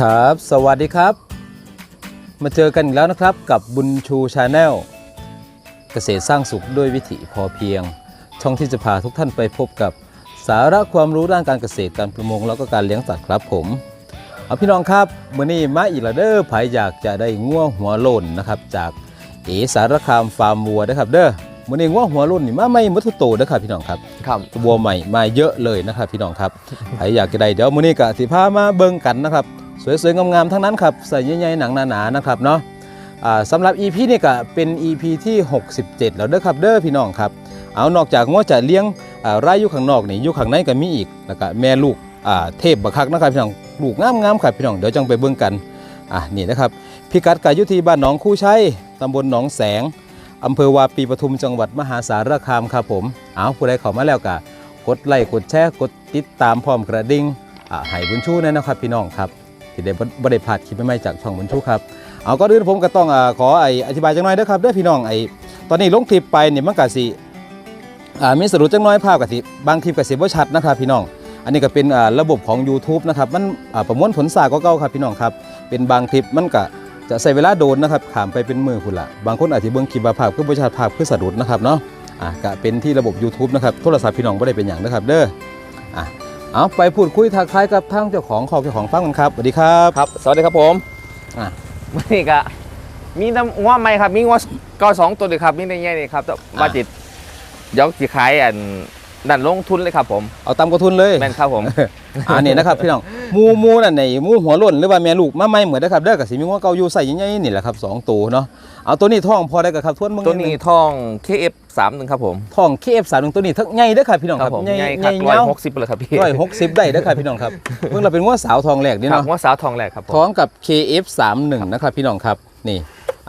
ครับ สวัสดีครับ มาเจอกันอีกแล้วนะครับกับบุญชูชาแนลเกษตรสร้างสุขด้วยวิถีพอเพียง ช่องที่จะพาทุกท่านไปพบกับสาระความรู้ด้านการเกษตรการประมงแล้วก็การเลี้ยงสัตว์ครับผมเอาพี่น้องครับมื้อนี้มาอีกแล้วเด้อไผอยากจะได้ง่วหัวโลนนะครับ จากเอสารคามฟาร์มวัวนะครับ เด้อมื้อนี้ง่วหัวโลนนี่มาไม่หมดทุกโตวนะครับพี่น้องครับครับวัวใหม่มาเยอะเลยนะครับพี่น้องครับใครอยากจะได้เดี๋ยวมื้อนี้ก็สิพามาเบิ่งกันนะครับ สวยๆ งามๆ ทั้งนั้นครับใส่ใหญ่ๆ หนังหนาๆ นะครับเนาะสำหรับ EP นี่ก็เป็น EP ที่ 67 แล้วเด้อครับเด้อพี่น้องครับ เอานอกจากงัวจะเลี้ยงอ่าไร่อยู่ข้างนอกนี่อยู่ข้างในก็มีอีกแล้วก็แม่ลูกเทพบักคักนะครับพี่น้องลูกงามๆครับพี่น้องเดี๋ยวจังไปเบิ่งกันอะนี่นะครับพิกัดกายุทีบ้านหนองคู่ชัยตำบลหนองแสงอำเภอวาปีปทุมจังหวัดมหาสารคามครับผมเอาผู้ใดเข้ามาแล้วก็กดไลค์กดแชร์กดติดตามพร้อมกระดิ่งอ่าให้บุญชูแน่นะครับพี่น้องครับ ที่ได้บ่บ่ได้พลาดคลิปใหม่ๆจากช่องบรรทุกครับเอาก็อื่นผมก็ต้องอขอไออธิบายจังหน่อยเด้อครับเด้อพี่น้องไอตอนนี้ลงคลิปไปเนี่ยมันก็สิมีสรุปจังน้อยภาพก็สิบางคลิปก็สิบ่ชัดนะครับพี่น้อง อันนี้ก็เป็นระบบของ YouTube นะครับมันประมวลผลสากก็เก่าครับพี่น้องครับเป็นบางคลิปมันก็จะใช้เวลาโดนนะครับขามไปเป็นมือพุ่นละบางคนอาจจะเบิ่งคลิปว่าภาพคือบ่ชัดภาพคือสะดุดนะครับเนาะอ่าก็เป็นที่ระบบ YouTube นะครับโทรศัพท์พี่น้องบ่ได้เป็นหยังนะครับเด้ออะ เอาไปพูดคุยทักทายกับทางเจ้าของของเจ้าของฟังกันครับสวัสดีครับครับ สวัสดีครับผมอะวันนี้ก็มีน้ำง้อไหมครับ มีง้อก็สองตัวเลยครับมีในแง่นี่ครับแต่ว่าจิตยกจีขายอันดันลงทุนเลยครับผม เอาตามกระทุนเลยแม่นครับผม อันนี้นะครับพี่น้องหมูหมูนั่นในหมูหัวโล้นหรือว่าแม่ลูกมาไม่เหมือนนะครับเด้อกับสีมีหัวเก่าอยู่ใส่ใหญ่ๆนี่แหละครับสองตัวเนาะเอาตัวนี้ท้องพอได้กับครับทวนมึงตัวนี้ทอง KF 3 1ครับผมท้อง KF สามหนึ่งตัวนี้ทั้งใหญ่เด้อครับพี่น้องคครัรับบผมใหญ่ใหญ่ใหครัญ่บร้อยเงาหกสิบเลยครับพี่ร้อยหกสิบได้เด้อครับพี่น้องครับเพิ่งเราเป็นหัวสาวทองแหลกนี่ครับเนาะง้อสาวทองแหลกครับผมท้องกับ KF สามหนึ่งนะครับพี่น้องครับนี่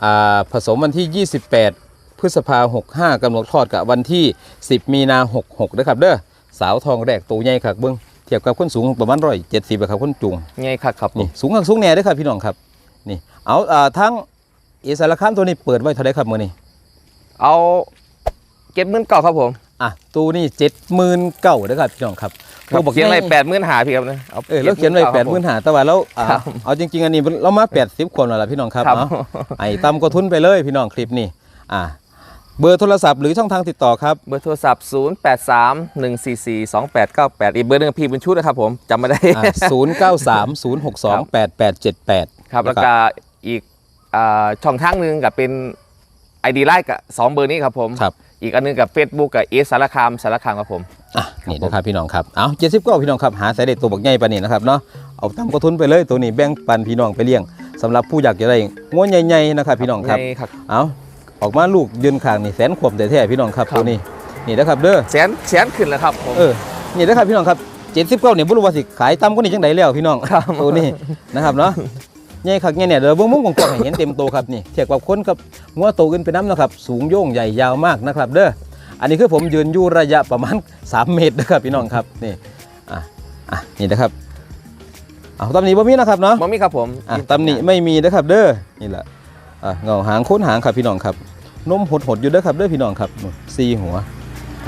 อ่าผสมวันที่ 28 พฤษภาหกห้ากำหนดคลอดกับวันที่ 10 มีนาหกหกเด้อครับเด้อสาวทองแรกตัวใหญ่ครับเบิ้ง เทียบกับคนสูงประมาณร้อยเจ็ดสิบครับคนจุงใหญ่ครับครับผมนี่สูงข้างสูงแน่เด้อครับพี่น้องครับนี่เอาอ่าทั้งเอสารคามตัวนี้เปิดไว้เท่าไรครับมื้อนี้เอาเก็บเงินเก่าครับผมอะตัวนี้เจ็ดหมื่นเก้าเด้อครับพี่น้องครับครับบอกเขียนไว้ใหญ่แปดหมื่นหาพี่ครับนะเออเราเขียนไว้แปดหมื่นหาแต่ว่าเราอ่าครับเอาจริงๆอันนี้เรามาแปดสิบคนแล้วล่ะพี่น้องครับครับเนาะไอ้ต่ำก็ทุนไปเลยพี่น้องคลิปนี้อ่า เบอร์โทรศัพท์หรือช่องทางติดต่อครับ เบอร์โทรศัพท์ 0 8 3 1 4 4 2 8 9 8 อีกเบอร์หนึงพี่บุญชูนะครับผมจำไม่ได้ศูนย์เก้าสามศูนย์หกสองแปดแปดเจ็ดแปดครับ แล้วก็อีกอ่าช่องทางหนึ่งกับเป็น ID ไลน์กับสองเบอร์นี้ครับผมครับอีกอันหนึงกับ Facebook กับเอสารคามสารคามครับผมอะนี่นะครับพี่น้องครับเอาเจ็ดสิบก็พี่น้องครับหาสายเด็ดตัวบักใหญ่ปานนี้นะครับเนาะเอาต่ำก็ทุนไปเลยตัวนี้แบ่งปันพี่น้องไปเลี้ยงสำหรับผู้อยากจะได้งวใหญ่ๆนะครับพี่น้องครับในครับเอา ออกมาลูกยืนข้างนี่แสนขวบแต่แท้ๆพี่น้องครับครับ ตัวนี้นี่นะครับเด้อแสนแสนขึ้นแล้วครับผม เออนี่นะครับพี่น้องครับเจ็ดสิบเก้าเนี่ยบ่รู้ว่าสิขายต่ำกว่านี้จังไดแล้วพี่น้องครับ ตัวนี้นะครับเนาะใหญ่คักใหญ่เนี่ยเดี๋ยวเบิ่งมุมกว้างๆให้เห็นเต็มโตครับนี่เทียบกับคนกับงัวโตขึ้นไปน้ำนะครับ สูงโย่งใหญ่ยาวมากนะครับเด้ออันนี้คือผมยืนอยู่ระยะประมาณ 3 เมตรนะครับพี่น้องครับนี่อะอะนี่นะครับเอาตำหนิบ่มีนะครับเนาะ มอมี่ครับผม อะตำหนิไม่มีนะครับเด้อนี่แหละ อะเงาหางโค้นหางครับพี่น้องครับนมหดหดๆอยู่เด้อครับเด้อพี่น้องครับนู่นสี่หัว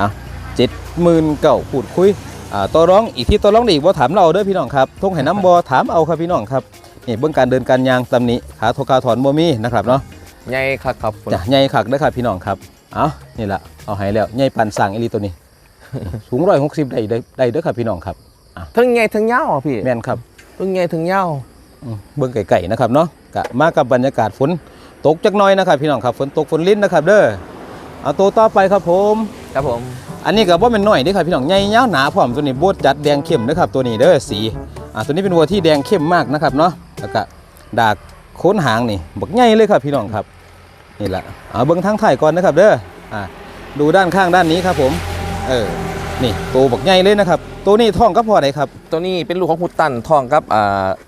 อะเจ็ดหมื่นเก้าพูดคุยอ่าต่อร้องอีกที่ต่อร้องได้อีกบ่ถามเราเด้อพี่น้องครับทงไห้น้ำบ่ถามเอาครับพี่น้องครับนี่เบื้องการเดินการยางตำหนิขาโทขาถอนบ่มีนะครับเนาะใหญ่ครับครับผมจ้ะใหญ่คักเด้อครับพี่น้องครับเอานี่แหละเอาให้แล้วใหญ่ปานสั่งอีหลีตัวนี้ สูงร้อยหกสิบได้ได้ได้เด้อครับพี่น้องครับทั้งใหญ่ทั้งยาวอะพี่แม่นครับทั้งใหญ่ทั้งยาวอืมเบื้องไก่ๆนะครับเนาะกะมากับบรรยากาศฝน ตกจักหน้อยนะครับพี่น้องครับฝนตกฝนลิ้นนะครับ เด้อเอาตัวต่อไปครับผม ครับผม อันนี้ก็บ่แม่นน้อยเด้อครับพี่น้องใหญ่ยาวหนาพร้อมตัวนี้โบดจัดแดงเข้มนะครับตัวนี้เด้อสีอ่าตัวนี้เป็นวัวที่แดงเข้มมากนะครับเนาะแล้วก็ดากโค้นหางนี่บักใหญ่เลยครับพี่น้องครับนี่แหละเอาเบิ่งทางถ่ายก่อนนะครับเด้ออ่าดูด้านข้างด้านนี้ครับผมเออนี่ตัวบักใหญ่เลยนะครับตัวนี้ท้องก็พอได้ครับ ตัวนี้เป็นลูกของพุตันทองครับอ่าไ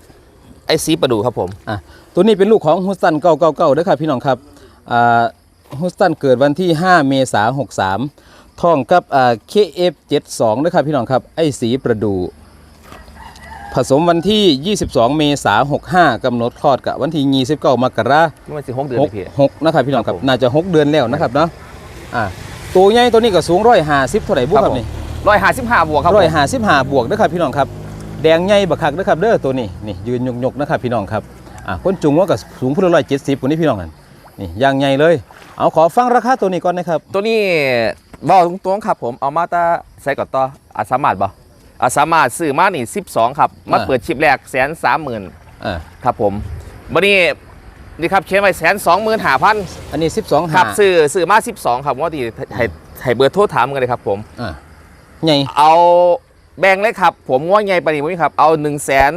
อซีประดูครับผมอะตัวนี้เป็นลูกของฮุสตัน999เด้อครับพี่น้องครับอ่าฮุสตันเกิดวันที่ 5 เมษายน63ท่องกับอ่า KF72 เด้อครับพี่น้องครับไอ้สีประดู ผสมวันที่ 22 เมษายน65กำหนดคลอดกับวันที่29มกรามันสิหกเดือนเลยพี่คมนะครับพี่น้องครับครับผม น่าจะ6เดือนแล้วนะครับเนาะอ่าตัวใหญ่ตัวนี้ก็สูง150เท่าไหร่บุครับครับผมนี่ร้อยห้าสิบห้าบวกครับผม155บวกเด้อครับพี่น้องครับ แดงใหญ่บักคักนะครับเด้อตัวนี้นี่ยืนยกๆนะครับพี่น้องครับอะคนจุงว่าก็สูงพุ่นร้อยเจ็ดสิบคนนี้พี่น้องกันนี่ยางใหญ่เลย เอาขอฟังราคาตัวนี้ก่อนนะครับ ตัวนี้บอกตรงๆครับผมเอามาตาใส่ก่อนต่ออาสามารถบ่อาสามารถซื้อมานี่12ครับมาอ่าเปิดชิปแรกแสนสามหมื่นอ่าครับผมบันนี้นี่ครับเขียนไว้แสนสองหมื่นห้าพันอันนี้สิบสองคหารับซื้อซื้อมา12ครับว่าดีให้ให้เบอร์โทรถามกันเลยครับผมอ่าใหญ่เอา แบ่งเลยครับ ผมว่าไงปานนี้ผมครับเอา1นึ่งแสน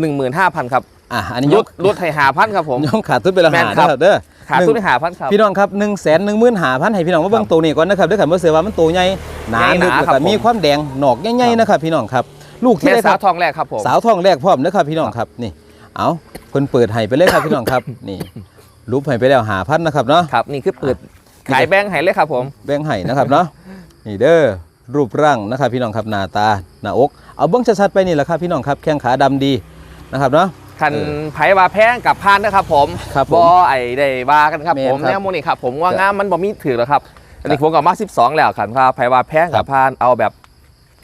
หนึ่งหมื่นห้าพันครับอะอันนี้ลยดกลดให้หาพันครับผม ยกขาดทุนไปละแม่หานครับนะครับเด้อ ขาดทุนให้หาพันครับ พี่น้องครับหนึ่งแสนหนึ่งหมื่นหาพันให้พี่น้องมาเบิ่งตัวนี้ก่อนนะครับเด้อขันเมื่อเสือว่ามันตัวใหญ่หนาใหญ่หลึนากแล้วครับก็มีผมความแดงหนอกใหญ่ๆนะครับพี่น้องครับ ลูกที่แม่ได้คสารัวบ ทองแรกครับผม สาวทองแรกพร้อมนะครับพี่น้องครับนี่ เอาเพิ่นเปิดให้ไปเลยครับพี่น้องครับ นี่รูปให้ไปแล้วหาพันนะครับเนาะ ครับนี่คือเปิด ขายแบ่งให้เลยครับผม แบ่งให้นะครับเนาะนี่เด้อ รูปร่างนะครับพี่น้องครับหน้าตาหน้าอก เอาเบิ้งชัดๆไปนี่แหละครับพี่น้องครับแข้งขาดำดีนะครับเนาะ คันเออไผ่ว่าแพงกับพานนะครับผมครับผมบอไอ้ได้ว่ากันครับแม่นผมครับแนวโมนี่ครับผมว่าครับงามมันบ่มีถือแล้วครับอันนี้ผมกับมา 12 แล้วครับครับไผ่ว่าแพงครักับบพานเอาแบบ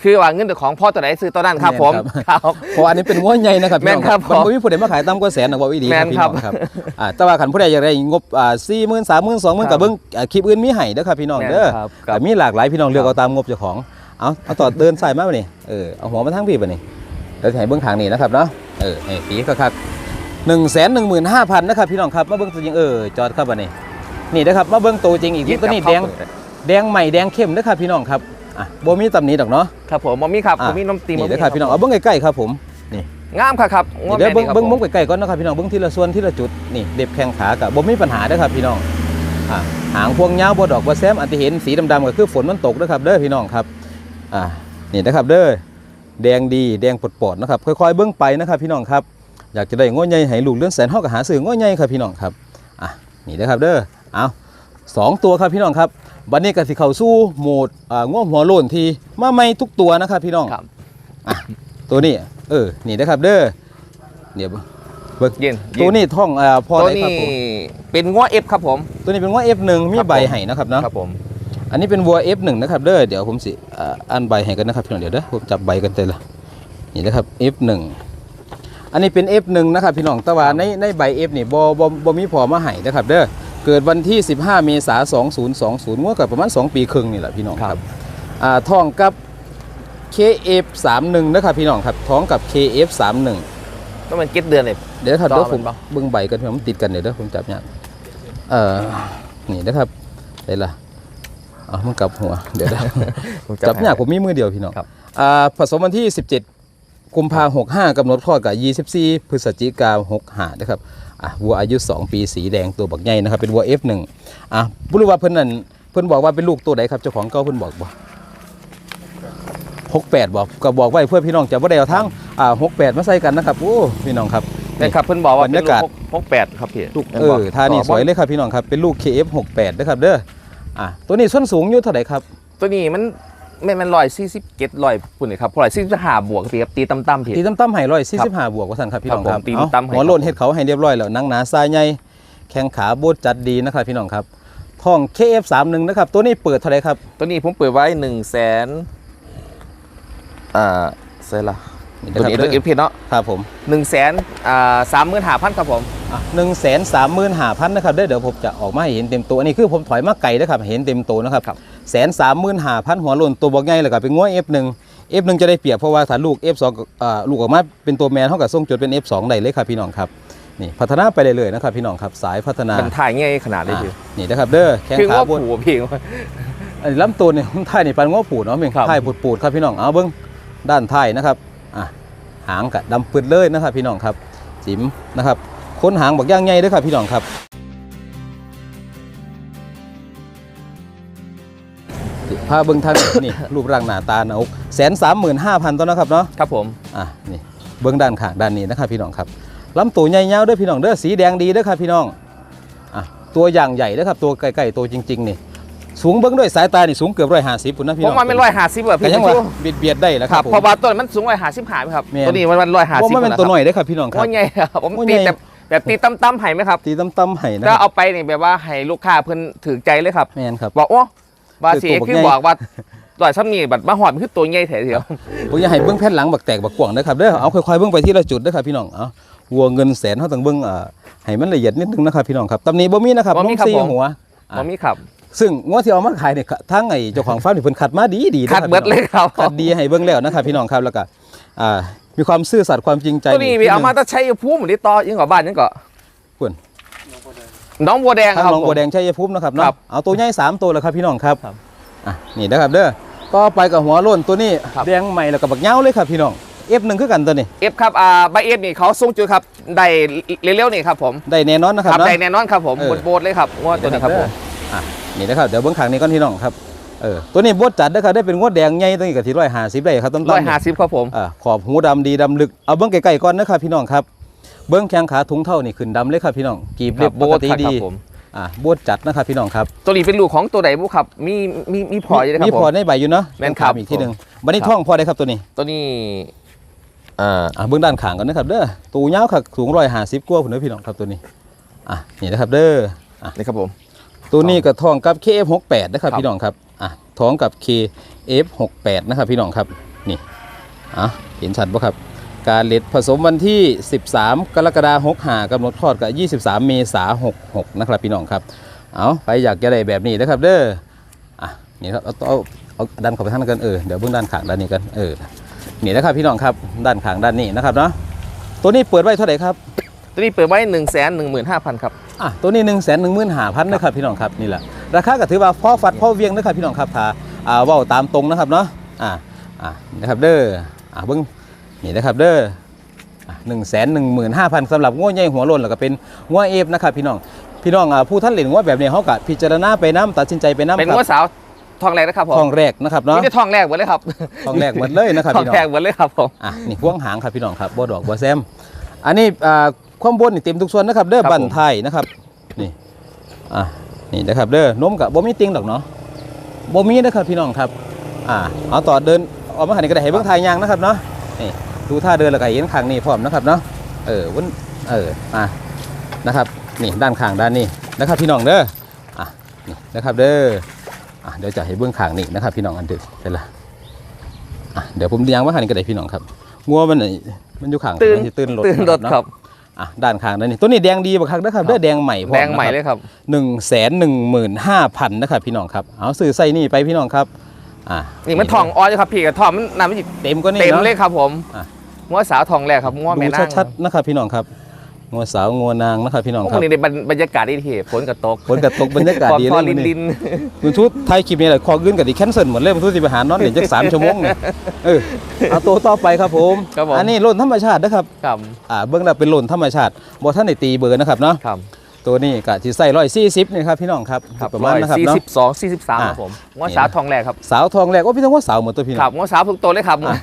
คือว่าเงินของพ่อตัวไหนซื้อตัวนั้นครับผมแม่นครับ เพราะอันนี้เป็นง้วใหญ่นะครับพี่น้องแม่นครับมันผมบ่มีผู้ใดมาขายต่ำกว่าแสนนะว่าวิดีแม่ครับนพี่ครัน้บองครับอ่าแต่ว่าขันผู้ใดอยากได้งบอ่าสี่หมื่นสามหมื่นสองหมื่นครักับบเบิ้งอ่าคลิปอื่นมีให้เด้อครับพี่น้องเด้อแม่นครับคแต่รับมีหลากหลายพี่น้องเลือกเอาตามงบเจ้าของเอาเอาต่อเดินสายมาบ่นี่เออเอาหัวมาทั้งพี่บ่นี่เดี๋ยวจะให้เบิ้งทางนี้นะครับเนาะเออให้ปีคักๆหนึ่งแสนหนึ่งหมื่นห้าพันนะครับพี่น้องครับมาเบิ้งตัวจริงเออจอดครับบ่นี่นี่นะครับมาเบิ้งตัวจริงอีกทีตัวนี้แดงแดงใหม่แดงเข้มเด้อครับพี่น้องครับ อะบ่มีตำหนิดอกเนาะครับผมบ่มีครับอะบ่มีน้ำตีนี่เด้อครับพี่น้องเอาเบิ้งใกล้ๆครับผมงามครับครับนี่เดี๋ยวเบิ้งแม่เบิ้งคมุรับกไก่ๆก่อนนะครับพี่น้องเบิ้งทีละส่วนทีละจุดนี่เด็บแข้งขากับบ่มีปัญหาเด้อครับพี่น้องอ่าหางพวงยาวบ่ดอกบ่แซมอันที่เห็นสีดำๆก็คือฝนมันตกเด้อครับเด้อพี่น้องครับอ่านี่นะครับเด้อแดงดีแดงปอดๆนะครับค่อยๆเบิ้งไปนะครับพี่น้องครับอยากจะได้ง้อใหญ่ให้ลูกเลื่อนแสนเฮาก็หาซื้อง้อใหญ่ครับพี่น้องครับอะนี่นะครับเด้อเอา สองตัวครับพี่น้องครับบัดนี้ก็สิเข้าสู่โหมดอ่าง้อหัวโล้นที่มาใหม่ทุกตัวนะครับพี่น้องครับตัวนี้ เออนี่นะครับเด้อเดี๋ยวเบิกเย็นตัวนี้ท่องเอ่อพอตัวได้ครันี้บผมเป็นง้อเอฟครับผม ตัวนี้เป็นวัว F1 มีครับผมใบให้นะครับเนาะครับผม อันนี้เป็นวัว F1 นะครับเด้อเดี๋ยวผมสิเอ่ออันใบให้กันนะครับพี่น้องเดี๋ยวเด้อผมจับใบกันเลยละนี่นะครับ F1 อันนี้เป็น F1 นะครับพี่น้องแต่ว่าในในใบ F นี่บ่บ่บ่มีพอมาให้นะครับเด้อ เกิดวันที่ 15 เมษายน 2020งวดกับประมาณ 2 ปีครึ่งนี่แหละพี่น้องครับอ่าท้องกับ KF31 นะครับพี่น้องครับท้องกับ KF31 ต้องเป็นเก็ตเดือนเลยเดี๋ยวครับต่อเดี๋ยวผมมันปะเบิ่งใบกันผมติดกันเดี๋ยวเด้อผมจับเนี่ยเอ่อนี่นะครับได้ละเอามันกลับหัวเดี๋ยวเด้อผมจับให้เนี่ยผมมีมือเดียวพี่น้องครับอ่าผสมวันที่ 17กุมภาหกห้ากำหนดคลอดกับ 24 พฤศจิกาหกห้านะครับ อะวัวอายุ 2 ปีสีแดงตัวบักใหญ่นะครับเป็นวัว F1 อะบ่รู้ว่าเพิ่นนั่นเพิ่นบอกว่าเป็นลูกตัวใดครับเจ้าของเก่าเพิ่นบอกบ่68บอกก็บอกไว้เพื่อพี่น้องจะบ่ได้เอาทั้งอ่า68 มาใส่กันนะครับโอ้พี่น้องครับนะครับเพิ่นบอกว่าเป็นบรรยากาศลูกหกแปดครับพี่ลูกเออท่านี่สวยเลยครับพี่น้องครับเป็นลูก KF68 นะครับเด้ออะตัวนี้ส้นสูงอยู่เท่าไหร่ครับ ตัวนี้มัน แม่นมันลอยสี่สิบเก็ตลอยปุ่นเลยครับพอลอยสี่สิบห้าบวกพี่ครับตีตั้มๆพี่ตีตั้มๆให้ร้อยสี่สิบห้าบวกว่าสั่นครับพี่น้องคครัรับบผมตีเอาตั้มๆให้ หัวโลนเฮ็ดเขาให้เรียบร้อยแล้วหนังหนาทรายใหญ่แข้งขาโบดจัดดีนะครับพี่น้องครับท้อง KF31 นะครับตัวนี้เปิดเท่าไหร่ครับตัวนี้ผมเปิดไว้หนึ่งแสนอ่าเซ่ละนี่ตัวนี้นะตัวคเอรับฟพีเนาะครับผม หนึ่งแสนอ่าสามหมื่นห้าพันครับผม หนึ่งแสนสามหมื่นห้าพันนะครับเด้อเดี๋ยวผมจะออกมาให้เห็นเต็มตัวอันนี้คือผมถอยมาไกลนะครับเห็นเต็มตัวนะครับครับ แสนสามหมื่นห้าพันหัวโลนตัวบอกใหญ่แล้วก็เป็นง้ว F1 F1 จะได้เปรียบเพราะว่าถ้าลูก F2 ก็อ่าลูกออกมาเป็นตัวแมนเท่ากับส่งจดเป็น F2 ได้เลยครับพี่น้องครับนี่พัฒนาไปเรื่อยๆนะครับพี่น้องครับสายพัฒนามันถ่ายง่ายขนาดนี้อ่าพี่นี่นะครับเด้อแข้งคือขาว่าบนผูพี่อันนี้ลำตัวเนี่ยท้ายนี่ปันง้อปูดเนาะเพียงครับท้ายปูดๆครับพี่น้องเอาเบิ้งด้านท้ายนะครับอะหางกะดำปืดเลยนะครับพี่น้องครับจิ๋มนะครับค้นหางบักย่างใหญ่เด้วยครับพี่น้องครับ พาเบิ้งทางนี่ รูปร่างหน้าตาหน้าอกแสนสามหมื่นห้าพันต้นนะครับเนาะครับผมอะนี่เบิ้งด้านข้างด้านนี้นะครับพี่น้องครับลำตัวใหญ่ยาวเด้อพี่น้องเด้อสีแดงดีเด้อครับพี่น้องอะตัวอย่างใหญ่เด้อครับตัวใกล้ๆตัวจริงๆนี่สูงเบิ้งด้วยสายตานี่สูงเกือบร้อยห้าสิบปุ่นนะพี่ผน้มองว่าไม่ร้อยห้าสิบแบบแต่พี่ยังว่าชูเบียดเบียดได้แล้วคครัรับบผม เพราะว่าต้นมันสูงร้อยห้าสิบห้าไหมครับแม่น ตัวนี้มันร้อยห้าเพราะสิบมันเป็นตัวหน่อยเด้อครับพี่น้องครับว่าไงครับผมว่าตีไง แบบแบบตีตั้มๆให้ไหมครับตีตั้มๆให้นะก็ครับเอาไปนี่แบบว่าให้ลูกค้าเพิ่นถือใจเลยครับ แม่นครับ บอกโอ้ ว่าสิคือตัวบักคือใหญ่บอกว่าลอยซ้ำนี่บัดมาหอดมันคือตัวใหญ่แท้เดียวผมอยากให้เบิ้งแผ่นหลังบักแตกบักกว่างนะครับเด้อเอาค่อยๆเบิ้งไปที่ละจุดเด้อครับพี่น้องเอาวัวเงินแสนเขาต้องเบิ้งอ่าให้มันละเอียดนิดนึงนะครับพี่น้องครับตำหนี้บ่มีนะครับบ่มีน้องครับซีผมหัวอะบ่มีครับซึ่งงวดที่เอามาขายเนี่ยทั้งไอ้เจ้าของฟาร์มนี่เพิ่นคัดมาดีดีๆนะคัดรับเบิดเลยครับคัดดีให้เบิ้งแล้วนะครับพี่น้องครับแล้วก็อ่ามีความซื่อสัตย์ความจริงใจตัวนี้มีเอามาแตะใช้ภูมิหรือต่อยังกว่าบ้านยังก็พุ่น น้องบัวแดงทางครับหนองผมบัวแดงชัยภูมินะครับครัเนาะบเอาตัวใหญ่สามตัวแล้วครับพี่น้องครับครับอะนี่นะครับเด้อต่อไปกับหัวโล้นตัวนี้ครับ แดงใหม่แล้วก็บักเหง้าเลยครับพี่น้อง F1 คือกันตัวนี้เอฟครับอ่าใบเอฟนี่เขาส่งจุดครับได้เร็วๆนี่ครับผมได้แน่นอนนะครับครับเนาะ ได้แน่นอนครับผมเออ โบดๆเลยครับงวดตัวนี้ครับผมอะนี่นะครับเดี๋ยวเบื้องขางนี้ก่อนพี่น้องครับเออตัวนี้บดจัดนะครับได้เป็นงวดแดงใหญ่ตัวนี้ก็ที่ร้อยห้าสิบได้ครับต้นๆร้อยห้าสิบครับผม อ่าขอบหูดำดีดำลึกเอาเบื้องไกลๆก่อนนะครับพี่น้องครับ เบื้องแข้งขาถุงเท่านี่ขึ้นดำเลยครับพี่น้องกีบคเรีรัยบบโบปกดติครับดีผมอ่าบดจัดนะครับพี่น้องครับ ตัวนี้เป็นลูกของตัวใดบุครับ มีมีมีพออยู่นะคมีรับผพอมในใบอยู่เนาะแม่นครับต้องถาอีกทีหนึ่งบันนี้ครับท่องพอได้ครับตัวนี้ ตัวนี้อ่าอ่าเบื้องด้านขางก่อนนะครับเด้อตูยาวค่ะสูงร้อยห้าสิบกว่าผมนะพี่น้องครับตัวนี้อะนี่นะครับเด้อนี่ครับผม ตัวนี้ก็ทองกับ KF68 นะครับครับพี่น้องครับอะท้องกับ KF68 นะครับพี่น้องครับนี่อะเห็นชัดปะครับ การเล็ดผสมวันที่ 13 กรกฎาคม65กำหนดคลอดกับ 23 เมษายน66 นะครับพี่น้องครับ เอาไปอยากจะได้แบบนี้นะครับเด้อ อะ นี่ครับ เอาเอาเอาดันเข้าไปทางนั้นกันเออ เดี๋ยวเบื้องด้านข้างด้านนี้กัน เออ นี่นะครับพี่น้องครับ ด้านข้างด้านนี้นะครับเนาะ ตัวนี้เปิดไว้เท่าไหร่ครับ ตัวนี้เปิดไว้หนึ่งแสนหนึ่งหมื่นห้าพันครับ อะ ตัวนี้1นึ่งแสนหนึ่งหมื่นห้าพันนะครับพี่น้องครับ นี่แหละ ราคาก็ถือว่าพ่อฟัดพ่อเวียงนะครับพี่น้องครับถ้าอ่าเว่าตามตรงนะครับเนาะ อ่าอ่านะครับเด้อ อ่าเบิ้ง นี่นะครับเด้อหนึ่งแสนหนึ่งหมื่นห้าพันสำหรับง้วใหญ่หัวโลนแล้วก็เป็นง้วเอฟนะครับพี่น้องพี่น้องอ่าผู้ท่านเหรียญง้วแบบนี้เขาก็พิจารณาไปน้ำตัดสินใจไปน้ำเป็นคงวรัดสาวทองแรกนะครับผมทองแรกนะครับนี่เนาะได้ทองแรกหมดเลยครับทองแรกหมดเลยนะครับทองพี่น้อแรกงหมดเลยครับผมอะนี่ห่วงหางครับพี่น้องครับบ่ดอกบ่แซม อันนี้อ่าความบนนี่เต็มทุกส่วนนะครับ เด้อครับบันผมไทยนะครับนี่อะนี่นะครับเด้อนมกับบ่มีติงดอกเนาะบ่มีนะครับพี่น้องครับอ่าเอาต่อเดินออกมาหันนี่ก็ได้ให้เบิ่งทายยางนะครับเนาะนี่ ดูท่าเดินแล้วก็เห็นข้างนี้พร้อมนะครับเนาะเออวนเออมานะครับนี่ด้านข้างด้านนี้นะครับพี่น้องเด้ออะนี่นะครับเด้ออะเดี๋ยวจะให้เบื้องข้างนี่นะครับพี่น้องอันเดึกเสร็จละอะเดี๋ยวผมยางมาหันนี่ก็ได้พี่น้องครับงัวมันนี่มันอยู่ข้างตื่นมัสิตื่นรถตื่นรถเนาะครับอะด้านข้างด้านนี้ตัวนี้แดงดีบักคักนะครับเด้อแดงใหม่พร้อแดงใหม่เลยครับหนึ่งแสนหนึ่งหมื่นห้าพันนะครับพี่น้องครับเอาซื้อใส่นี่ไปพี่น้องครับอ่านี่มันทองออยครับพี่กับทองมันน้ำมันจิเต็มก็นี่เต็มนาะเลยครับผมอะ งวดสาวทองแรกครับงวดแม่ดูนางชัดๆนะครับพี่น้องครับงัวสาวงัวนางนะครับพี่น้องพวครับกนี้ในบรรยากาศดีทีฝนกับตกฝนกระตกบรรยากาศดีพเลอยลินมื้อลินี้นคุณชุดไทยคลิปนี้แหละคอขึ้นกับดิแคนเซิลหมดเลยคุณชุดสิไปหานอนเดี๋ยวจักสามชั่วโมงเนี่ยเออเอาตัวต่อไปครับผมครับผมอันนี้โลนธรรมชาตินะครับครับอ่าเบื้องหน้าเป็นโลนธรรมชาติบ่ท่านได้ตีเบอร์นะครับเนาะ ครับ ตัวนี้ก็ที่ใส่ร้อยสี่สิบนี่ครับพี่น้องครับครับประมาณนะครับสี่เนาะ สิบสองสี่สิบสามอะครับผมงวดสาวทองแรกครับสาวทองแรกว่าพี่ต้องว่าสาวเหมือนตัวพี่น้คอรังบงวดสาวทุกตัวเลยครับอะ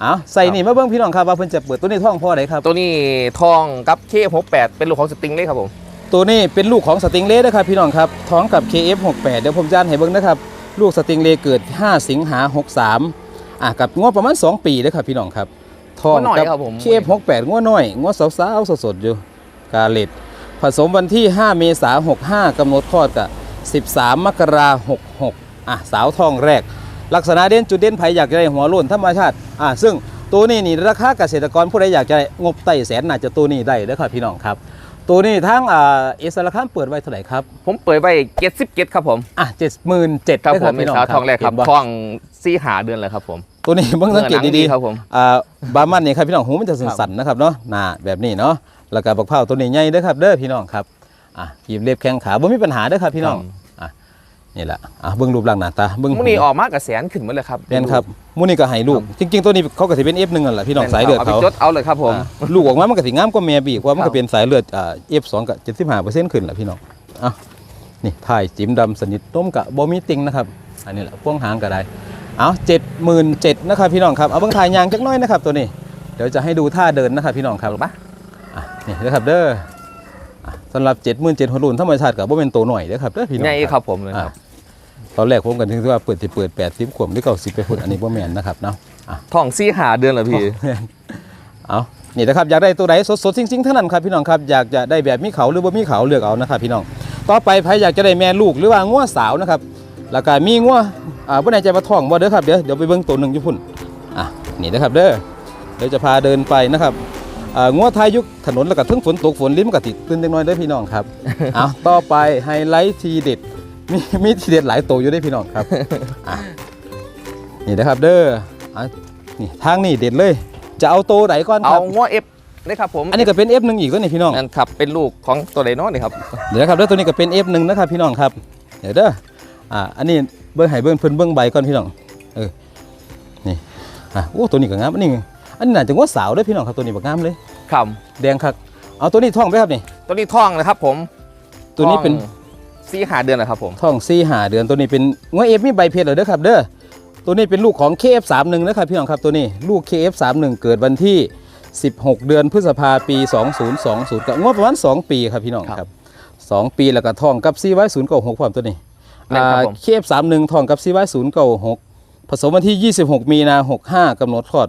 เอาใส่นี่มาเบิ่งพี่น้องครับว่าเพิ่นจะเปิดตัวนี้ท้องพ่อไหนครับตัวนี้ทองกับเคหกแปดเป็นลูกของสติงเลยครับผมตัวนี้เป็นลูกของสติงเล่นะครับพี่น้องครับท้องกับ KF68 เดี๋ยวผมจะอ่านให้เบิ่งนะครับลูกสติงเล่เกิด 5 สิงหา 63อะกับงวประมาณ 2 ปีเด้อครับพี่น้องครับท้องงวน้อยกัครับผม KF68 งวน้อยงวสาวๆสดๆอยู่กาเล็ด ผสมวันที่ 5 เมษายน65กำหนดคลอดกับ13 มกราคม66อะสาวท้องแรก ลักษณะเด่นจุดเด่นไผอยากจะได้หัวโล้นธรรมชาติอะซึ่งตัวนี้นี่ราคาเกษตรกรผู้ใดอยากจะได้งบไต่แสนน่าจะตัวนี้ได้เด้อครับพี่น้องครับ ตัวนี้ทั้งอ่าเอสราคามเปิดไว้เท่าไหร่ครับผมเปิดไปเจ็ดสิบเจ็ดครับผมอะเจ็ดหมื่นเจ็ดครับผมเป็นสาวทองแรกครับเห็นบ่ทองซี่หาเดือนเลยครับผมตัวนี้เบิ่งสังเกตนื้อหนัดีครับผมๆอ่าบามันนี่ครับพี่น้องหูมันจะสั่นๆนะครับเนาะหน้าแบบนี้เนาะ แล้วก็บักเผาตัวนี้ใหญ่เด้อครับเด้อพี่น้องครับอะหยิบเล็บแข้งขาบ่มีปัญหาเด้อครับพี่น้องอะนี่แหละอะเบิ่งรูปร่างหน้าตาเบิ่งมุนี่ออกมากกับแสนขึ้นหมดเลยครับแม่นครับมูนี่ก็ให้ลูก จริง ๆ ตัวนี้เขาก็สิเป็น F1 นั่นแหละพี่น้องแม่สายเลือดครับเขาไปจดเอาเลยครับผมอ่าลูกออกมามันก็สิงามกว่าแม่บีกว่ามันครัก็บเป็นสายเลือดอ่า F2 กับ75%ขึ้นแหละพี่น้องอะนี่ถ่ายจิ้มดำสนิทต้มกะบ่มีติงนะครับอันนี้แหละพ่วงหางก็ได้เอา77,000นะครับพี่น้องครับเอาเบิ่งถ่ายยางจักหน้อยนะครับตัวนี้ เดี๋ยวจะให้ดูท่าเดินนะครับพี่น้องครับถูกปะอะ นี่นะครับเด้ออะสำหรับ77,000หัวรุ่นธรรมชาติก็บ่เป็นตัวหน่อยเด้อครับเด้อพี่น้องใหญ่ครับครับผมเลยอะครับตอนแรกผมกันถึงที่ว่าเปิดสิเปิด80ขวบหรือ90ไปพุ่นอันนี้บ่แม่นนะครับเนาะทองซี่หาเดือนเหรอพี่เอานี่นะครับอยากได้ตัวไหนสดๆจริงๆเท่านั้นครับพี่น้องครับอยากจะได้แบบมีเขาหรือว่ามีเขาเลือกเอานะครับพี่น้องต่อไปใครอยากจะได้แม่ลูกหรือว่าง้วสาวนะครับแล้วก็มีงัวอ่าบ่แน่ใจว่าท้องบ่เด้อครับเดี๋ยวเดี๋ยวไปเบิ่งตัวหนึงอยู่พุ่นอะนี่นะครับเด้อเดี๋ยวจะพาเดินไปนะครับอ่า งัวทายยุคถนนแล้วก็ทั้งฝนตกฝนลิ้มนก็ติดตื่นจังน้อยเด้อพี่น้องครับเอาต่อไปไฮไลท์ทีเด็ดมีมีทีเด็ดหลายตัวอยู่ได้อพี่น้องครับอะนี่นะครับเด้ออะนี่ทางนี่เด็ดเลย จะเอาตัวไหนก่อนคเอารับง้อเอฟเลยครับผมอันนี้ก็เป็น F1 อีกแล้วนี่พี่น้องนั่นครับเป็นลูกของตัวไดโนนี่ครับเดี๋ยวนะครับเด้อตัวนี้ก็เป็น F1 นะครับพี่น้องครับเดี๋ยวเด้ออ่าอันนี้เบิ้งไห้เบิ้งเพิ่นเบิ้งใบก่อนพี่น้องเออนี่อะโอ้ตัวนี้ก็งามอันนี้ อันนี้น่าจะว่าสาวเด้อพี่น้องครับตัวนี้บักงามเลยครับแดงคักเอาตัวนี้ท่องไปครับนี่ ตัวนี้ท่องนะครับผมตัวนี้เป็นซีหาเดือนนะครับผมท่องซี่หาเดือนตัวนี้เป็นงวเอฟมีใบเพชรเหรอเด้อครับ เด้อตัวนี้เป็นลูกของ KF31 นะครับพี่น้องครับตัวนี้ลูก KF31 เกิดวันที่ 16 เดือนพฤษภาปี 2020กับงวประมาณ 2 ปีครับพี่น้องครับ 2 ปีแล้วก็ท่องกับซีไว้096พร้อมตัวนี้แม่นครับผมเคฟสามหนึ่งทองกับซีไว้ศูนย์เก้าหกผสมวันที่ 26 มีนา 65กำหนดคลอด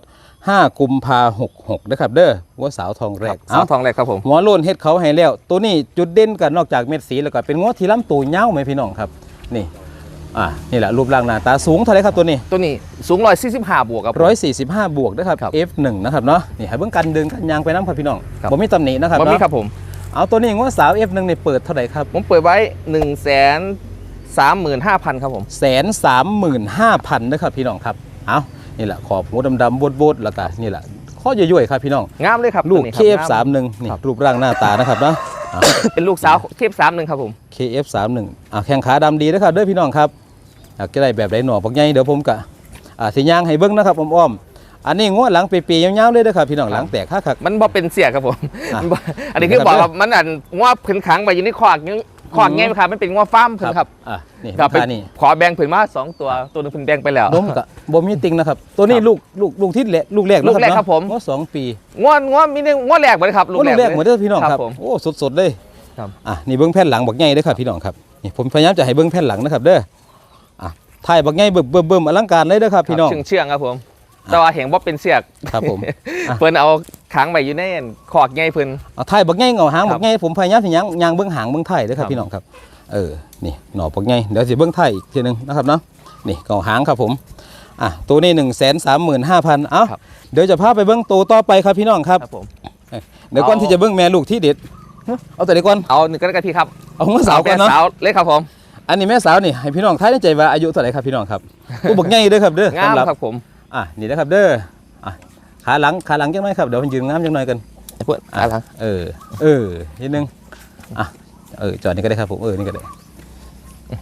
5กุมภา66นะครับเด้อว่าสาวทองแรกสาวทองแรกครับผม หัวโลนเฮ็ดเขาให้แล้ว ตัวนี้จุดเด่นกันนอกจากเม็ดสีแล้วก็เป็นงวที่ลำตัวเงาวไหมพี่น้องครับ นี่อ่านี่แหละรูปร่างหน้าตาสูงเท่าไหรครับตัวนี้ ตัวนี้สูงร้อยสี่สิบห้าบวกครับผม 145 บวกนะครับ ครับ F1 นะครับเนาะนี่ให้เบิ่งกันเดินกันยางไปน้ำครับพี่น้องครับ บ่มีตำหนินะครับวันนี้เนาะครับผม เอาตัวนี้งวสาว F1 นี่เปิดเท่าไหร่ครับ ผมเปิดไว้หนึ่งแสนสามหมื่นห้าพันครับผม แสนสามหมื่นห้าพันนะครับพี่น้องครับ เอา นี่แหละขอบหัวดำๆบดๆแล้วก็นี่แหละข้อย่อยๆครับพี่น้องงามเลยครับลูกตัวนี้เครับฟสามหนึ่งนี่ครับรูปร่างหน้าตานะครับเนาะเป็นลูกสาวเคฟสามหนึ่งครับผมเคฟสามหนึ่งอ่าแข้งขาดำดีนะครับเด้อพี่น้องครับอยากจะได้แบบไรหน่อพวกใหญ่เดี๋ยวผมกะอ่าสิย่างให้เบิ้งนะครับอ้อมๆอันนี้งวดหลังเปียๆยาวๆเลยเด้อครับพี่น้องหลังแตกคักมันบ่เป็นเสียครับผมอะมันบ่อันนี้คือบอกครับมันอันว่าผืนขังไปอยู่ในขวากยังขวากอืมแง่ไหมครับมันเป็นว่าฟ้าร์มๆผืนครับอะนี่ครับราคานี่ขอแบ่งผืนมาสองตัวตัวหนึงผืนแบ่งไปแล้วล้มกะบ่มีติงนะครับ ตัวนี้ครับลูกลูกลูกที่แรกลูกแรกลูกแรกครับผมงวดสองปีง้วนง้วนมีเนี่ยง้วนแรกไปเลยครับโอ้ลูกแรกเหมือนเด้อพี่น้องครับผม โอ้สดๆเลยครับ อะนี่เบิ้งแผ่นหลังบักใหญ่เด้อครับพี่น้องครับนี่ผมพยายามจะให้เบิ้งแผ่นหลังนะครับเด้ออะถ่ายบักใหญ่เบิ่มเบิ่มเบิ่มอลังการเลยเด้อครับพี่น้อง เชื่องเชื่องๆครับผม แต่ว่าเห็นว่าเป็นเสียกครับผมอะ เพิ่นเอาขังไปอยู่ในขอกไงเพิ่น เอาถ่ายบักใหญ่เงาหางครับบักใหญ่ผมพยายามสิยางยางเบิ้งหางเบิ้งไทยเด้อครัครับบ พี่น้องครับ เออนี่หน่อบักใหญ่เดี๋ยวสิเบิ้งไทยอีกทีหนึงนะครับเนาะนี่เงาหางครับผมอะตัวนี้1 3 5 0 0 0เอ้าครับเดี๋ยวจะพาไปเบิ้งตัวต่อไปครับพี่น้องครับครับผมเดี๋ยวก่อนเอาที่จะเบิ้งแม่ลูกที่เด็ดเอาแต่เดี๋ยวก่อนเอาหนึ่งก็ได้กันพี่ครับเอาหัวสาวก่อนเนาะสาวเลยครับผมอันนี้แม่สาวนี่ให้พี่น้องทายในใจว่าอายุเท่าไหร่ครับพี่น้องครับตัวบักใหญ่เด้อครับเด้องามสำหรับครับผมอะนี่นะครับเด้ออะขาหลังขาหลังจังหน่อยครับเดี๋ยวมันยืนงามจังหน่อยกันเพื่อนอะอะไรเออเออนิดนึงอะ เออจอดนี่ก็ได้ครับผมเออนี่ก็ได้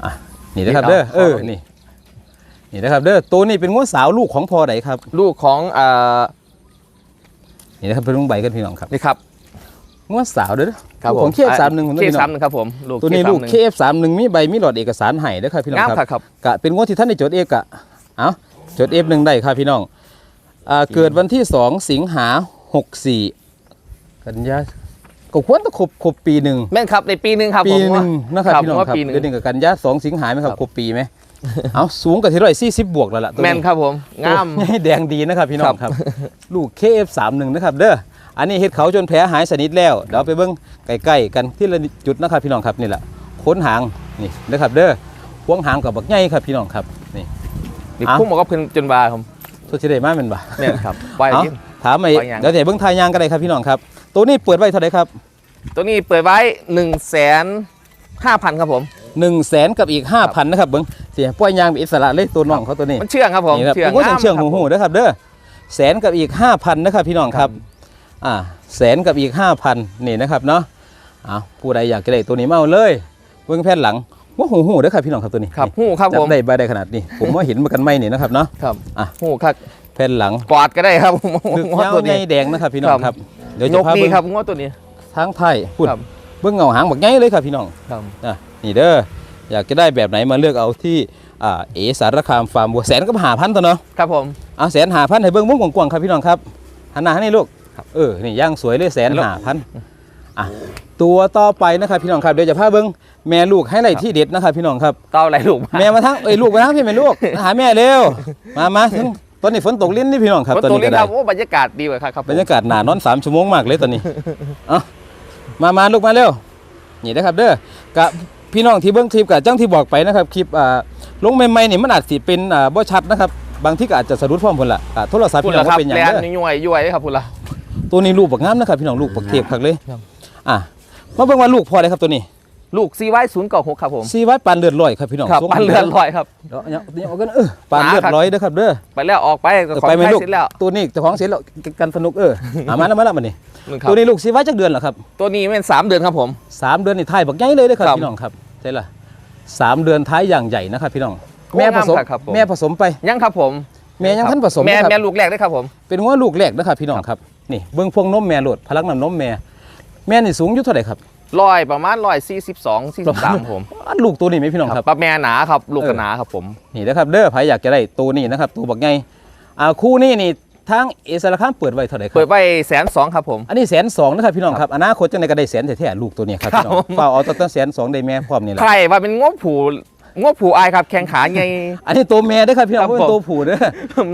อะนี่นะครับเด้อเออนี่นี่นะครับเด้อตัวนี้เป็นงวดสาวลูกของพอไหนครับ ลูกของเอ่อนี่นะครับเป็นลุงใบกันพี่น้องครับนี่ครับงวดสาวเด้อครับลูกผมของเคฟสามหนึ่งเคฟสามหนึ่งครับผมลูกตัวนี้ KF31 ลูกเคฟสามหนึ่งมีใบมีหลอดเอกสารให้เด้อครับพี่น้องงามครับครับกะเป็นงวดที่ท่านได้จดเอกอะเอาจดเอฟหนึ่งได้ครับพี่น้องอ่าเกิดวันที่2สิงหา64กันยา ก็ควรต้องครบครบปีหนึ่งแม่นครับในปีหนึ่งครับปีผมหนึ่งนะครับครับพี่น้องว่าครับปีหนึ่งเดือนหนึ่งกับกันยาสองสิงหาไหมครับครับครบปีไหมเอาสูงกับที่ร้อยสี่สิบบวกแล้วล่ะตัวแม่นครับผมงามโอ้ยแดงดีนะครับพี่น้องครับครับลูก KF31 นะครับเด้ออันนี้เฮ็ดเขาจนแผลหายสนิทแล้วเดี๋ยวไปเบิ่งใกล้ๆกันที่ละจุดนะครับพี่น้องครับนี่แหละโค้นหางนี่นะครับเด้อพวงหางกับบักใหญ่ครับพี่น้องครับนี่นี่อะพุ่มบอกว่าเพิ่นจนบาครับสุดที่ได้มาเป็นบ่แม่นครับปล่อยเอากินถามไอ้ปล่อยยางเดี๋ยวจะให้เบิ่งทายยางกันเลยครับพี่น้องครับ ตัวนี้เปิดไว้เท่าไหร่ครับตัวนี้เปิดไว้หนึ่งแสนห้าพันครับผม1 0 0 0 0แสนกับอีก5,000นะครับเบิ่งเสียปล่อยยางเป็นอิสระเลยตัวน้องเขาตัวนี้มันเชื่องครับผมนี่ครับเชื่องผมก็เชื่องงามหูครับหูนะครับเด้อแสนกับอีก5,000นะครับพี่น้องครับอ่าแสนกับอีก5,000นี่นะครับเนาะอ้าวผู้ใดอยากจะได้ตัวนี้มาเอาเลยเบิ่งแผ่นหลังว่าหูหูเด้อครับพี่น้องครับตัวนี้ครับหูครับผมจำได้ใบได้ขนาดนี้ ผมว่าเห็นมากันไม่นี่นะครับเนาะครับอะหูครับแผ่นหลังกอดก็ได้ครับผมคือยาวตัวใหญ่นี้แดงนะครับพี่น้องคครัรับบ เดี๋ยวนจะกพานี่เบิ่งครับงวดตัวนี้ ทางไทยพุ่นครับ เบิ่งเงาหางบักใหญ่เลยครับพี่น้องครับอะนี่เด้ออยากจะได้แบบไหนมาเลือกเอาที่อ่าเอสารคามฟาร์มบัวแสนก็หาพันตัวเนาะครับผม เอาแสนหาพันให้เบิ้งมุ้งกว้างๆครับพี่น้องครับหันหน้าให้นี่ลูกเออนี่ย่างสวยเลยแสนหาพันอะตัวต่อไปนะครับพี่น้องครับเดี๋ยวจะพาเบิ้งแม่ลูกให้ไรที่เด็ดนะครับพี่น้องครับ เต้าอะไรลูกมาแม่มาทั้งเอ้ยลูกมาทั้งพี่แม่ลูกมาหาแม่เร็วมามาถึง ตอนนี้ฝนตกลิ้นนี่พี่น้องครับวันตอนตัวนี้นี้ก็คได้รับโอ้บรรยากาศดีเลยครับครับผมบรรยากาศหนานอนสามชั่วโมงมากเลยตอนนี้เอามามาลูกมาเร็วนี่นะครับเด้อกับพี่น้องที่เบิ้งคลิปกับจ้างที่บอกไปนะครับคลิปอ่าลงใหม่ๆนี่มันอาจสิเป็นอ่าบ่ชัดนะครับบางที่ก็อาจจะสะดุดพร้อมพุ่นล่ะอ่าโทรศัพท์พุ่นพี่น้องละครับว่าเป็นหยังแลนเด้อย่วยย่วยครับพุ่นละตัวนี้ลูกบักงามนะครับพี่น้องลูกบักเทพคักเลยครับอะมาเบิ่งว่าลูกพอเลยครับตัวนี้ ลูกซีไว้ศูนย์เก้าหกครับผมซีวัดปานเลือดลอยครับพี่น้องครับส่งปันเลือดลอยครับเดี๋ยวเนี่ยเนี่ยเอากันเออปานเลือดลอยเด้อครับเด้อไปแล้วออกไปเออของไปไหมใช้ลูกเสร็จแล้วตัวนี้เจ้าของเสียแล้วกันสนุกเอออะมาแล้วมาแล้วมานี่นึงครับตัวนี้ลูกซีวัดจักเดือนเหรอครับตัวนี้เป็นสามเดือนครับผมสามเดือนนี่ท้ายบักใหญ่เลยเด้อครับครับพี่น้องครับใช่ล่ะสามเดือนท้ายอย่างใหญ่นะครับพี่น้องโอ้แม่ผสมงามครับผมแม่ผสมไปยังครับผมแม่ยังท่านผสมแม่นะครับแม่ลูกแรกได้ครับผมเป็นหัวลูกแรกนะครับพี่น้องครับนี่เบื้องพวงนมแม่โหลดพลักน้ำนมแม่แม่นี่สูงอยู่เท่าไหร่ครับ ลอยประมาณลอยสี่สิบสองสี่สิบสามผมอันลูกตัวนี้ไหมพี่น้องครับปลาแม่หนาครับลูกเอกอระหนาครับผมนี่นะครับเด้อใครอยากจะได้ตัวนี้นะครับตัวบักไงอ่าคู่นี้นี่ทางเอสารคามเปิดไว้เท่าไหร่ครัเปิดบไว้แสนสองครับผมอันนี้แสนสองนะครับพี่น้องครับอนาคตจังไดก็ได้แสนแท้ๆลูกตัวนี้ครับพี่น้องครับผมเฝ้าเอาตั้งแสนสองได้แม่พร้อมนี่แหละใครว่าเป็นงวผูงวผูอายครับแข้งขาไงอันนี้ตัวแม่เด้อครับพี่น้องครับบ่เป็นผมตัวผู้เด้อ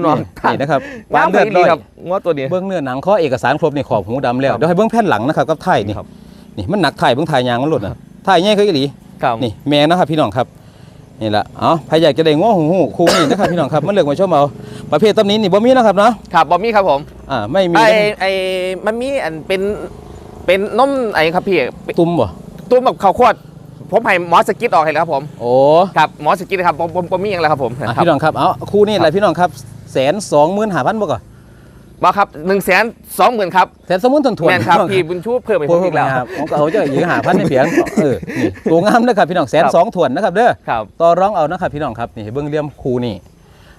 น้องนี่นะครับงามเลือดดีลอยครับงวตัวนี้เบื้องเนื้อหนังข้อเอกสารครบนี่ขอบหูดำแล้วครับเดี๋ยวให้เบื้องแผ่นหลังนะครับกับไทยนี่ครับ นี่มันหนักไทยเบื้องไทยยางมันหลุดนะไทยแง่คืออีหลีครับนี่แม่นะครับพี่น้องครับนี่แหละเอ๋อใครอยากจะได้ง้อหูหูคู่นี่นะครับพี่น้องครับมันเลือกมาชมเอาประเภทตำนี้นี่บ่มีนะครับเนาะครับบอมมี่ครับผมอ่าไม่มีไอไอมันมีอันเป็นเป็นนมไอครับพี่ตุ้มบ่ตุ้มแบบข้าวโคตรผมให้หมอสกิดออกให้แล้วครับผมโอ้ครับหมอสกิดครับผมผมผมมีอย่างไรครับผมอะครับพี่น้องครับเอาคู่นี่อะไรพี่น้องครับแสนสองหมื่นห้าพันบ่ก่อน บาครับหนึ่งแสนสองหมื่นครับแสนสองหมื่นถ่วนๆแมนครับน้องพี่บุญชูเพิ่มไปโอ้ผมโหอีกแล้วครับผมก็เอาเจ้าหญิงหาพันในเพียงเออนี่ตัวงามนะครับพี่น้องแสนครับสองถ่วนนะครับเด้อครับต่อร้องเอานะครับพี่น้องครับนี่เบื้องเลี่ยมคู่นี่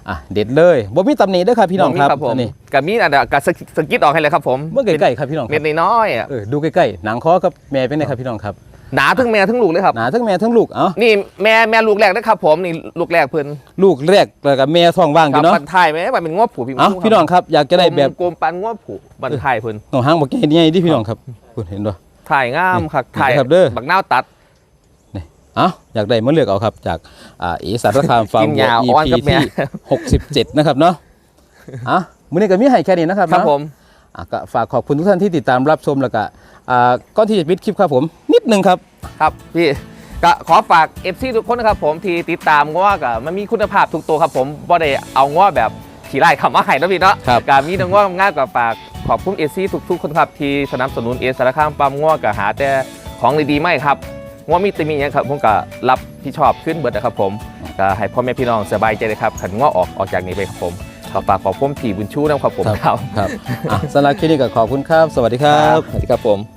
อะเด็ดเลยบ่มีตำหนิเด้อครับพี่น้องครับผมอันนี่กับมีอันเดยวกับสกิดออกให้เลยครับผมเมื่อใกล้ๆครับพี่น้องคเม็รัดบน้อยๆอะเออดูใกล้ๆหนังคอกับแม่เป็นไงครับพี่น้องครับ หนาทั้งแม่ทั้งลูกเลยครับหนาทั้งแม่ทั้งลูกเอ้านี่แม่แม่ลูกแรกนะครับผมนี่ลูกแรกเพิ่นลูกแรกแล้วก็แม่ท้องว่างอครัยู่บเนาะบันทายไหมว่าเป็นงวผูพี่เอ้าบุญชูพี่น้องครับอยากจะได้แบบโกมปันงวผูบันทายเพิ่นหนองหางบอกใหญ่นี่ดิพี่น้องครับคุณเห็นบ่ถ่ายงามครับนี่ถ่ายครับเด้อบักนาวตัดเอ้าอยากได้มาเลือกเอาครับ จากอ่าเอสารคามฟาร์มกินวัวยาอ่อน EP กับแม่ที่67นะครับเนาะอะมื้อนี้ก็มีให้แค่นี้นะครับครับเนาะผมอะก็ฝากขอบคุณทุกท่านที่ติดตามรับชมแล้วก็อ่า ก่อนที่จะปิดคลิปครับผมนิดนึงครับครับพี่ก็ขอฝาก FC ทุกคนนะครับผมที่ติดตามง้อกับมันมีคุณภาพทุกตัวครับผมบ่ได้เอาง้อแบบขี่ไล่คำว่าไห้นะพี่เนาะครับการมีน้องง้องานกับฝากขอบคุณ FC ทุกๆคนครับที่สนับสนุนเอสารคามปั๊มง้อกับหาแต่ของดีๆไม่ครับง้อมีแติมีอย่างครับผมก็รับผิดชอบขึ้นเบิดนะครับผมก็ให้พ่อแม่พี่น้องสบายใจเลยครับขันง้อออกออกจากนี้ไปครับผมก็ฝากขอบคุณพี่บุญชูนะครับผมครับครับอะสำหรับคลิปนี้ก็ขอบคุณครับ สวัสดีครับสวัสดีครับผม